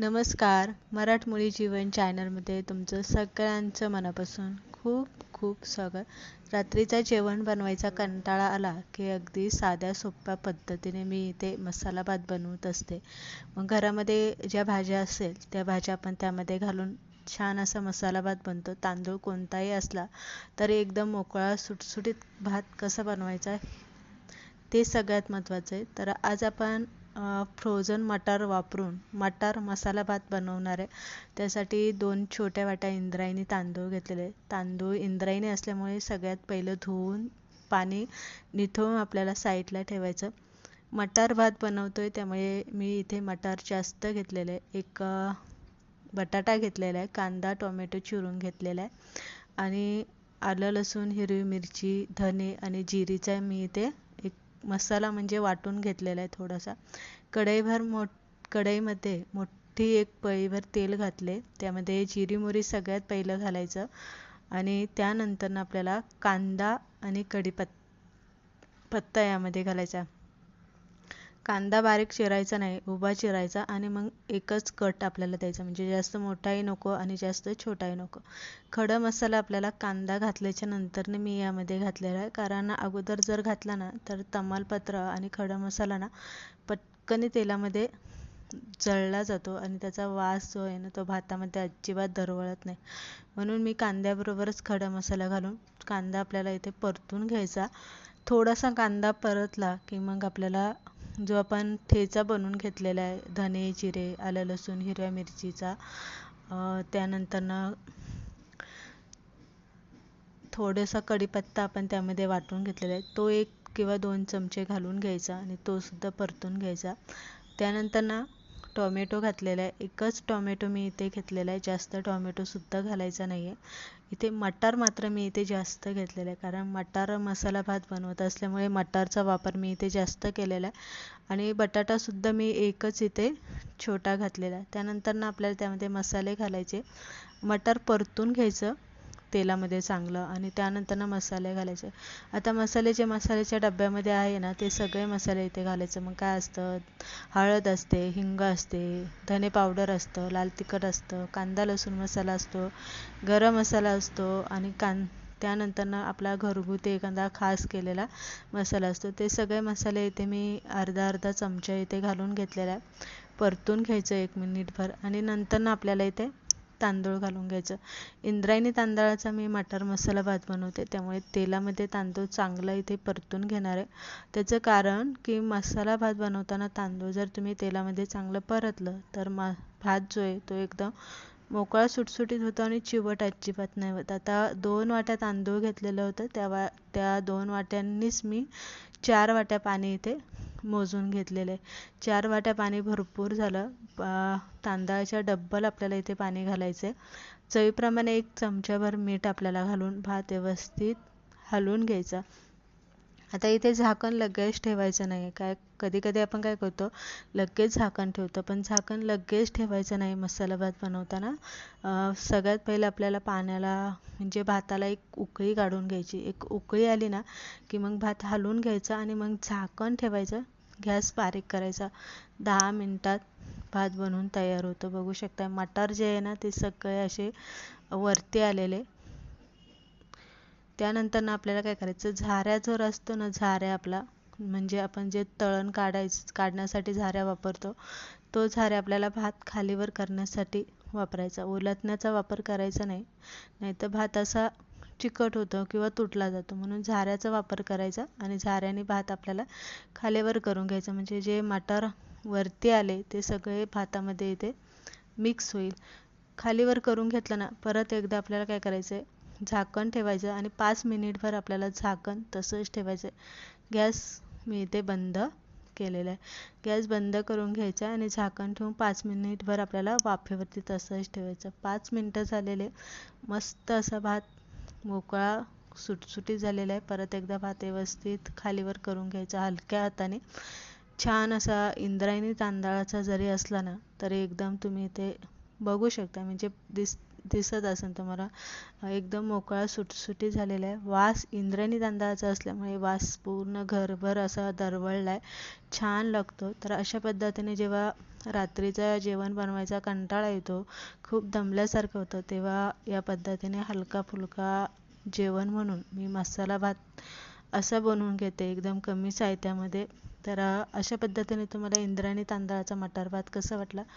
नमस्कार. मराठमोळी जीवन चॅनलमध्ये तुमचं सगळ्यांचं मनापासून खूप खूप स्वागत. रात्रीचा जेवण बनवायचा कंटाळा आला की अगदी साध्या सोप्या पद्धतीने मी इथे मसाला भात बनवत असते. मग घरामध्ये ज्या भाज्या असेल त्या भाज्या आपण त्यामध्ये घालून छान असा मसाला भात बनतो. तांदूळ कोणताही असला तरी एकदम मोकळा सुटसुटीत भात कसा बनवायचा ते सगळ्यात महत्त्वाचं आहे. तर आज आपण फ्रोझन मटार वापरून मटार मसाला भात बनवणार. आहे त्यासाठी दोन छोट्या वाट्या इंद्रायणी तांदूळ घेतलेले. तांदूळ इंद्रायणी असल्यामुळे सगळ्यात पहिलं धुवून पाणी निथळून आपल्याला साईडला ठेवायचं. मटार भात बनवतो आहे त्यामुळे मी इथे मटार जास्त घेतलेले. एक बटाटा घेतलेला आहे कांदा टोमॅटो चिरून घेतलेला आहे आणि आलं लसूण हिरवी मिरची धने आणि जिरीचा मी इथे मसाला म्हणजे वाटून घेतलेला आहे थोडासा. कढईभर मोठ कढईमध्ये मोठी एक पळीभर तेल घातले. त्यामध्ये जिरी मोरी सगळ्यात पहिलं घालायचं. आणि त्यानंतर आपल्याला कांदा आणि कढीपत् पत्ता यामध्ये घालायचा. कांदा बारीक चिरायचा नाही उभा चिरायचा आणि मग एकच कट आपल्याला द्यायचा. म्हणजे जास्त मोठाही नको आणि जास्त छोटाही नको. खडा मसाला आपल्याला कांदा घातल्याच्या नंतरने मी यामध्ये घातलेला आहे. कारण अगोदर जर घातला ना तर तमालपत्र आणि खडा मसाला ना पटकन तेलामध्ये जळला जातो आणि त्याचा वास जो आहे ना तो भातामध्ये अजिबात दरवळत नाही. म्हणून मी कांद्याबरोबरच खडा मसाला घालून कांदा आपल्याला इथे परतून घ्यायचा. थोडासा कांदा परतला की मग आपल्याला जो आपण ठेचा बनवून घेतलेला आहे धने जिरे आलं लसूण हिरव्या मिरचीचा त्यानंतरनं थोडासा कढीपत्ता आपण त्यामध्ये वाटून घेतलेला आहे. तो एक किंवा दोन चमचे घालून घ्यायचा आणि तो सुद्धा परतून घ्यायचा. त्यानंतर ना टोमॅटो घातलेला आहे. एकच टोमॅटो मी इथे घेतलेला आहे. जास्त टोमॅटोसुद्धा घालायचा नाही आहे इथे मटार मात्र मी इथे जास्त घेतलेला आहे. कारण मटार मसाला भात बनवत असल्यामुळे मटारचा वापर मी इथे जास्त केलेला आहे. आणि बटाटासुद्धा मी एकच इथे छोटा घातलेला आहे. त्यानंतर ना आपल्याला त्यामध्ये मसाले घालायचे. मटार परतून घ्यायचं. तेलामध्ये चांगलं आणि त्यानंतर ना मसाले घालायचे. आता मसाले जे मसाल्याच्या डब्यामध्ये आहे ना ते सगळे मसाले इथे घालायचं. मग काय असतं? हळद असते हिंग असते धने पावडर असतं लाल तिखट असतं कांदा लसूण मसाला असतो गरम मसाला असतो आणि कां त्यानंतर ना आपला घरगुती एखादा खास केलेला मसाला असतो. ते सगळे मसाले इथे मी अर्धा अर्धा चमचा इथे घालून घेतलेला आहे. परतून घ्यायचं एक मिनिटभर आणि नंतर ना आपल्याला इथे तांदूळ घालून घ्यायचं. इंद्रायणी तांदळाचा मी मटार मसाला भात बनवते. त्यामुळे तेलामध्ये तांदूळ चांगला इथे परतून घेणार आहे. त्याचं कारण की मसाला भात बनवताना तांदूळ जर तुम्ही तेलामध्ये चांगलं परतलं तर मा भात जो आहे तो एकदम मोकळा सुटसुटीत होतो आणि चिवट अजिबात नाही होत. आता दोन वाट्या तांदूळ घेतलेलं होतं. त्या वा त्या दोन वाट्यांनीच मी चार वाट्या पाणी इथे मोजून घेतलेले. चार वाट्या पाणी भरपूर झालं. तांदळाच्या डब्बल आपल्याला इथे पाणी घालायचं. आहे चवीप्रमाणे एक चमच्याभर मीठ आपल्याला घालून भात व्यवस्थित हलवून घ्यायचा. आता इथे झाकण लगेच ठेवायचं नाही काय कधी कधी आपण काय करतो लगेच झाकण ठेवतो. पण झाकण लगेच ठेवायचं नाही मसाला भात बनवताना. सगळ्यात पहिलं आपल्याला पाण्याला म्हणजे भाताला एक उकळी काढून घ्यायची. एक उकळी आली ना की मग भात हलवून घ्यायचा आणि मग झाकण ठेवायचं. गॅस बारीक करायचा. दहा मिनटात भात बनवून तयार होतो. बघू शकता मटार जे आहे ना ते सगळे असे वरती आलेले. त्यानंतर ना आपल्याला काय करायचं? झाऱ्या जर असतो ना झाऱ्या आपला म्हणजे आपण जे तळण काढायचं काढण्यासाठी झाऱ्या वापरतो तो झाऱ्या आपल्याला भात खालीवर करण्यासाठी वापरायचा. ओलातण्याचा वापर करायचा नाही. नाहीतर भात असा चिकट होतो किंवा तुटला जातो. म्हणून झाऱ्याचा वापर करायचा आणि झाऱ्याने भात आपल्याला खालीवर करून घ्यायचं. म्हणजे जे मटार वरती आले ते सगळे भातामध्ये इथे मिक्स होईल. खालीवर करून घेतलं ना परत एकदा आपल्याला काय करायचं आहे झाकण ठेवायचं आणि पाच मिनिटभर आपल्याला झाकण तसंच ठेवायचं. आहे गॅस मी इथे बंद केलेला आहे. गॅस बंद करून घ्यायचा आणि झाकण ठेवून पाच मिनिटभर आपल्याला वाफेवरती तसंच ठेवायचं. पाच मिनटं झालेले. मस्त असा भात मोकळा सुटसुटीत झालेला आहे. परत एकदा भात व्यवस्थित खालीवर करून घ्यायचा हलक्या हाताने. छान असा इंद्रायणी तांदळाचा जरी असला ना तरी एकदम तुम्ही इथे बघू शकता. म्हणजे दिस दिसत असेल तुम्हाला. एकदम मोकळा सुटसुटी झालेला आहे. वास इंद्रायणी तांदळाचा असल्यामुळे वास पूर्ण घरभर असा दरवळला आहे छान लागतो. तर अशा पद्धतीने जेव्हा रात्रीचं जेवण बनवायचा कंटाळा येतो खूप दमल्यासारखं होतं तेव्हा या पद्धतीने हलका फुलका जेवण म्हणून मी मसाला भात असा बनवून घेते एकदम कमी साहित्यामध्ये. तर अशा पद्धतीने तुम्हाला इंद्रायणी तांदळाचा मटार भात कसा वाटला?